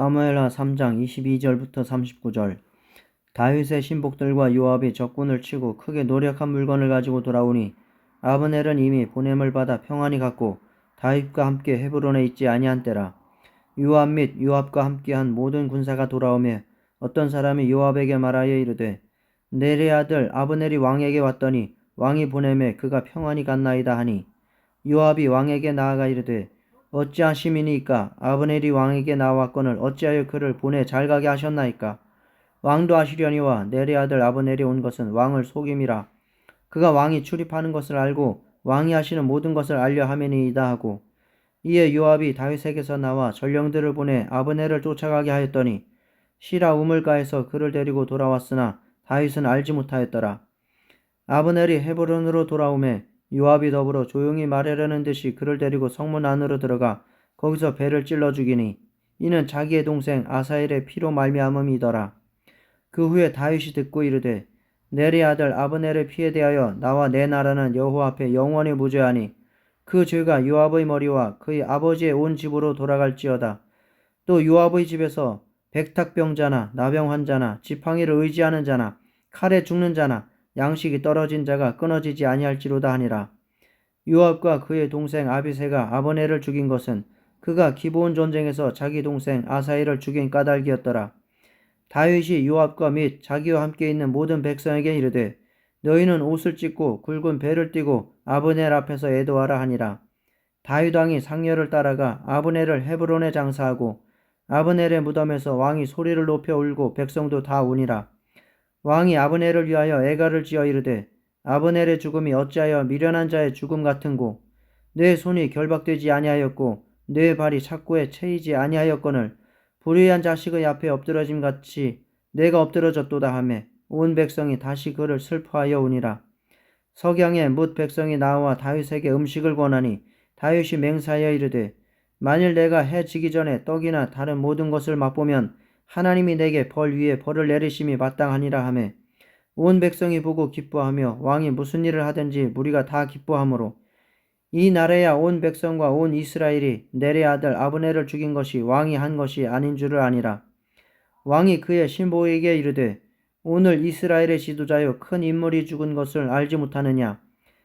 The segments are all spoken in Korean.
사무엘하 3장 22절부터 39절. 다윗의 신복들과 요압이 적군을 치고 크게 노력한 물건을 가지고 돌아오니 아브넬은 이미 보냄을 받아 평안히 갔고 다윗과 함께 헤브론에 있지 아니한 때라 요압 및 요압과 함께한 모든 군사가 돌아오며 어떤 사람이 요압에게 말하여 이르되 내레 아들 아브넬이 왕에게 왔더니 왕이 보내매 그가 평안히 갔나이다 하니 요압이 왕에게 나아가 이르되 어찌하심이니까? 아브넬이 왕에게 나왔거늘 어찌하여 그를 보내 잘 가게 하셨나이까? 왕도 아시려니와 내레 아들 아브넬이 온 것은 왕을 속임이라. 그가 왕이 출입하는 것을 알고 왕이 하시는 모든 것을 알려 하매니이다 하고 이에 요압이 다윗에게서 나와 전령들을 보내 아브넬을 쫓아가게 하였더니 시라 우물가에서 그를 데리고 돌아왔으나 다윗은 알지 못하였더라. 아브넬이 헤브론으로 돌아오매 요압이 더불어 조용히 말하려는 듯이 그를 데리고 성문 안으로 들어가 거기서 배를 찔러 죽이니 이는 자기의 동생 아사엘의 피로 말미암음이더라. 그 후에 다윗이 듣고 이르되 내리 아들 아브넬의 피에 대하여 나와 내 나라는 여호와 앞에 영원히 무죄하니 그 죄가 요압의 머리와 그의 아버지의 온 집으로 돌아갈지어다. 또 요압의 집에서 백탁병자나 나병 환자나 지팡이를 의지하는 자나 칼에 죽는 자나 양식이 떨어진 자가 끊어지지 아니할지로다 하니라. 요압과 그의 동생 아비세가 아버네를 죽인 것은 그가 기브온 전쟁에서 자기 동생 아사엘을 죽인 까닭이었더라. 다윗이 요압과 및 자기와 함께 있는 모든 백성에게 이르되 너희는 옷을 찢고 굵은 배를 띠고 아브넬 앞에서 애도하라 하니라. 다윗 왕이 상녀를 따라가 아브넬을 헤브론에 장사하고 아브넬의 무덤에서 왕이 소리를 높여 울고 백성도 다 우니라. 왕이 아브넬을 위하여 애가를 지어 이르되 아브넬의 죽음이 어찌하여 미련한 자의 죽음 같은고 내 손이 결박되지 아니하였고 내 발이 착고에 채이지 아니하였거늘 불의한 자식의 앞에 엎드러짐 같이 내가 엎드러졌도다 하매 온 백성이 다시 그를 슬퍼하여 우니라. 석양에 뭇 백성이 나와 다윗에게 음식을 권하니 다윗이 맹사하여 이르되 만일 내가 해 지기 전에 떡이나 다른 모든 것을 맛보면 하나님이 내게 벌 위에 벌을 내리심이 마땅하니라 하매 온 백성이 보고 기뻐하며 왕이 무슨 일을 하든지 무리가 다 기뻐하므로 이 나라야 온 백성과 온 이스라엘이 내레 아들 아브넬을 죽인 것이 왕이 한 것이 아닌 줄을 아니라 왕이 그의 신보에게 이르되 오늘 이스라엘의 지도자여 큰 인물이 죽은 것을 알지 못하느냐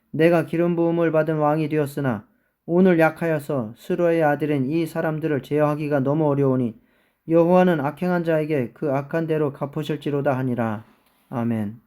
내가 기름 부음을 받은 왕이 되었으나 오늘 약하여서 스로의 아들인 이 사람들을 제어하기가 너무 어려우니 여호와는 악행한 자에게 그 악한 대로 갚으실지로다 하니라 아멘.